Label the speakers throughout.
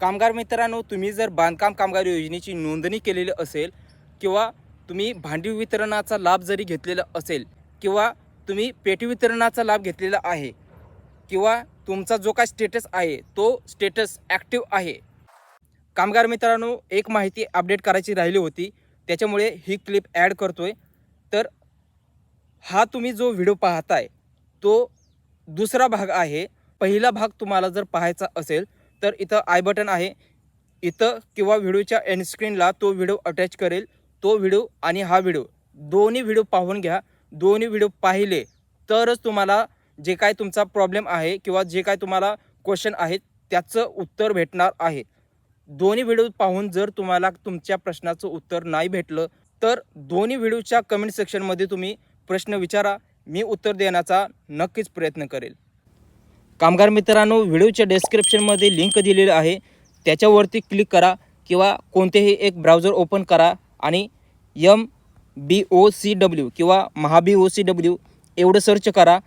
Speaker 1: कामगार मित्रांनो तुम्ही जर बांधकाम कामगार योजनेची नोंदणी केलेली असेल किंवा तुम्ही भांडी वितरणाचा लाभ जरी घेतलेला असेल किंवा तुम्ही पेटी वितरणाचा लाभ घेतलेला आहे किंवा तुमचा जो काय स्टेटस आहे तो स्टेटस ॲक्टिव्ह आहे. कामगार मित्रांनो एक माहिती अपडेट करायची राहिली होती त्याच्यामुळे ही क्लिप ॲड करतो आहे तर हा तुम्ही जो व्हिडिओ पाहताय तो दुसरा भाग आहे. पहिला भाग तुम्हाला जर पाहायचा असेल तर इथं आय बटन आहे. इथं किंवा व्हिडिओच्या एंड स्क्रीनला तो व्हिडिओ अटॅच करेल. तो व्हिडिओ आणि हा व्हिडिओ दोन्ही व्हिडिओ पाहून घ्या. दोन्ही व्हिडिओ पाहिले तरच तुम्हाला जे काय तुमचा प्रॉब्लेम आहे किंवा जे काय तुम्हाला क्वेश्चन आहेत त्याचं उत्तर भेटणार आहे. दोन्ही व्हिडिओ पाहून जर तुम्हाला तुमच्या प्रश्नाचं उत्तर नाही भेटलं तर दोन्ही व्हिडिओच्या कमेंट सेक्शनमध्ये तुम्ही प्रश्न विचारा. मी उत्तर देण्याचा नक्कीच प्रयत्न करेल. कामगार मित्रांनो व्हिडिओच्या डिस्क्रिप्शनमध्ये लिंक दिलेली आहे. त्याच्यावरती क्लिक करा किंवा कोणतेही एक ब्राउझर ओपन करा आणि M B O C W किंवा महाबी ओ सी डब्ल्यू एवढं सर्च करा.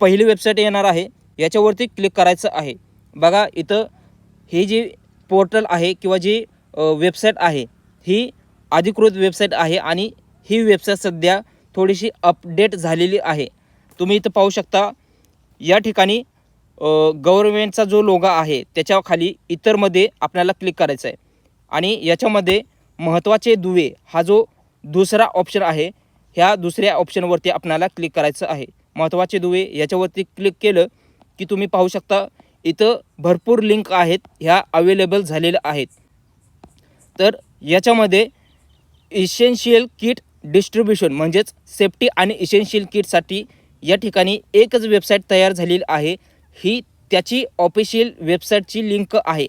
Speaker 1: पहिली वेबसाईट येणार आहे. याच्यावरती क्लिक करायचं आहे. बघा इथं ही जी पोर्टल आहे किंवा जी वेबसाईट आहे ही अधिकृत वेबसाईट आहे आणि ही वेबसाईट सध्या थोडीशी अपडेट झालेली आहे. तुम्ही इथं पाहू शकता. या ठिकाणी गव्हर्मेंटचा जो लोगा आहे त्याच्याखाली इतरमध्ये आपल्याला क्लिक करायचं आहे आणि याच्यामध्ये महत्त्वाचे दुवे हा जो दुसरा ऑप्शन आहे ह्या दुसऱ्या ऑप्शनवरती आपल्याला क्लिक करायचं आहे. महत्त्वाचे दुवे याच्यावरती क्लिक केलं की तुम्ही पाहू शकता इथं भरपूर लिंक आहेत ह्या अवेलेबल झालेल्या आहेत. तर याच्यामध्ये इसेन्शियल किट डिस्ट्रीब्युशन म्हणजेच सेफ्टी आणि इसेन्शियल किटसाठी या ठिकाणी एकच वेबसाईट तयार झालेली आहे ही त्याची ऑफिशियल वेबसाईटची लिंक आहे.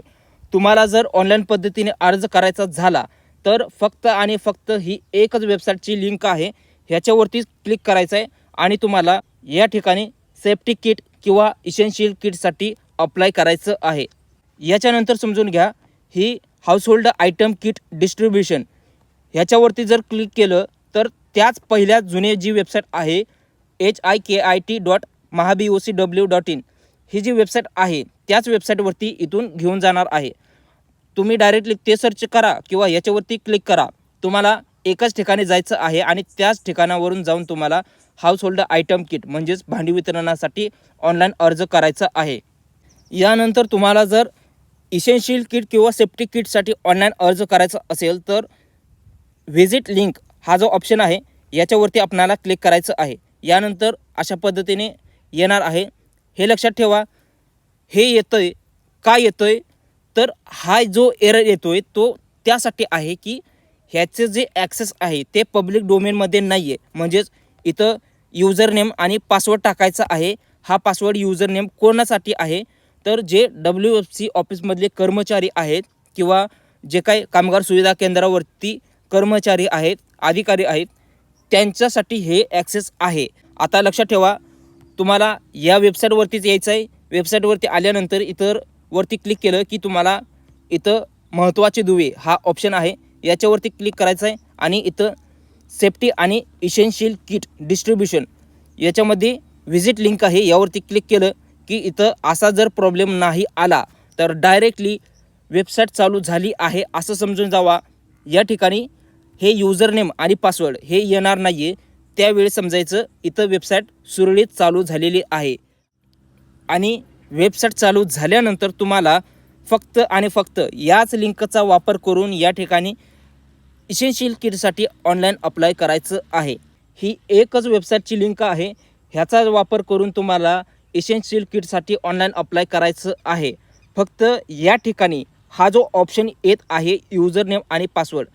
Speaker 1: तुम्हाला जर ऑनलाईन पद्धतीने अर्ज करायचा झाला तर फक्त आणि फक्त ही एकच वेबसाईटची लिंक आहे. ह्याच्यावरती क्लिक करायचं आहे आणि तुम्हाला या ठिकाणी सेफ्टी किट किंवा इसेन्शियल किटसाठी अप्लाय करायचं आहे. याच्यानंतर समजून घ्या ही हाऊसहोल्ड आयटम किट डिस्ट्रीब्युशन ह्याच्यावरती जर क्लिक केलं तर त्याच पहिल्या जुने जी वेबसाईट आहे H I K I T dot Maha B O C W dot in ही जी वेबसाईट आहे त्याच वेबसाईटवरती इथून घेऊन जाणार आहे. तुम्ही डायरेक्टली ते सर्च करा किंवा याच्यावरती क्लिक करा. तुम्हाला एकाच ठिकाणी जायचं आहे आणि त्याच ठिकाणावरून जाऊन तुम्हाला हाऊस होल्ड आयटम किट म्हणजेच भांडी वितरणासाठी ऑनलाईन अर्ज करायचा आहे. यानंतर तुम्हाला जर इसेन्शियल किट किंवा सेफ्टी किटसाठी ऑनलाईन अर्ज करायचा असेल तर व्हिजिट लिंक हा जो ऑप्शन आहे याच्यावरती आपणाला क्लिक करायचं आहे. यानंतर अशा पद्धतीने येणार आहे. हे लक्षात ठेवा. हे येतं आहे का येतं आहे तर हा जो एरर येतो आहे तो त्यासाठी आहे की ह्याचे जे ॲक्सेस आहे ते पब्लिक डोमेनमध्ये नाही आहे म्हणजेच इथं युजर नेम आणि पासवर्ड टाकायचा आहे. हा पासवर्ड युजर नेम कोणासाठी आहे? तर जे डब्ल्यू एफ सी ऑफिसमधले कर्मचारी आहेत किंवा जे काही कामगार सुविधा केंद्रावरती कर्मचारी आहेत अधिकारी आहेत त्यांच्यासाठी हे ॲक्सेस आहे. आता लक्षात ठेवा तुम्हाला या वेबसाईटवरतीच यायचं आहे. वेबसाईटवरती आल्यानंतर इतर वरती क्लिक केलं की तुम्हाला इथं महत्त्वाचे दुवे हा ऑप्शन आहे. याच्यावरती क्लिक करायचं आहे आणि इथं सेफ्टी आणि इसेन्शियल किट डिस्ट्रीब्युशन याच्यामध्ये व्हिजिट लिंक आहे. यावरती क्लिक केलं की इथं असा जर प्रॉब्लेम नाही आला तर डायरेक्टली वेबसाईट चालू झाली आहे असं समजून जावा. या ठिकाणी हे युजर नेम आणि पासवर्ड हे येणार नाही आहे त्यावेळी समजायचं इथं वेबसाईट सुरळीत चालू झालेली आहे. आणि वेबसाईट चालू झाल्यानंतर तुम्हाला फक्त आणि फक्त याच लिंकचा वापर करून या ठिकाणी इसेन्शियल किटसाठी ऑनलाईन अप्लाय करायचं आहे. ही एकच वेबसाईटची लिंक आहे. ह्याचा वापर करून तुम्हाला इसेन्शियल किटसाठी ऑनलाईन अप्लाय करायचं आहे. फक्त या ठिकाणी हा जो ऑप्शन येत आहे युजर नेम आणि पासवर्ड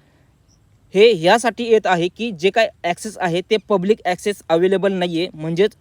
Speaker 1: हे ह्यासाठी येत आहे की जे काय ॲक्सेस आहे ते पब्लिक ॲक्सेस अवेलेबल नाही आहे म्हणजेच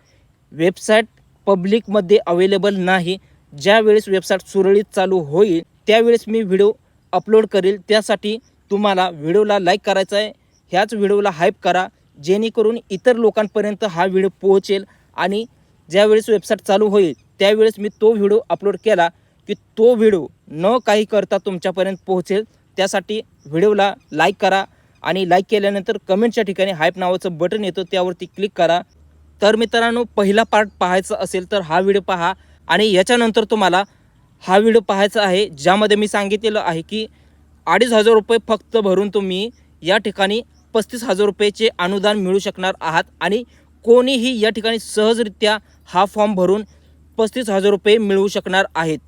Speaker 1: वेबसाईट पब्लिकमध्ये अवेलेबल नाही. ज्यावेळेस वेबसाईट सुरळीत चालू होईल त्यावेळेस मी व्हिडिओ अपलोड करेल. त्यासाठी तुम्हाला व्हिडिओला लाईक करायचा आहे. ह्याच व्हिडिओला हाईप करा. जेणेकरून इतर लोकांपर्यंत हा व्हिडिओ पोहोचेल आणि ज्यावेळेस वेबसाईट चालू होईल त्यावेळेस मी तो व्हिडिओ अपलोड केला की तो व्हिडिओ न काही करता तुमच्यापर्यंत पोहोचेल. त्यासाठी व्हिडिओला लाईक करा. आणि लाईक केल्यानंतर कमेंटच्या ठिकाणी हायप नावाचं बटन येतं त्यावरती क्लिक करा. तर मित्रांनो पहिला पार्ट पाहायचा असेल तर हा व्हिडिओ पहा. आणि याच्यानंतर तुम्हाला हा व्हिडिओ पाहायचा आहे ज्यामध्ये मी सांगितलेलं आहे की अडीच हजार रुपये फक्त भरून तुम्ही या ठिकाणी पस्तीस हजार रुपयेचे अनुदान मिळू शकणार आहात. आणि कोणीही या ठिकाणी सहजरित्या हा फॉर्म भरून पस्तीस हजार रुपये मिळवू शकणार आहेत.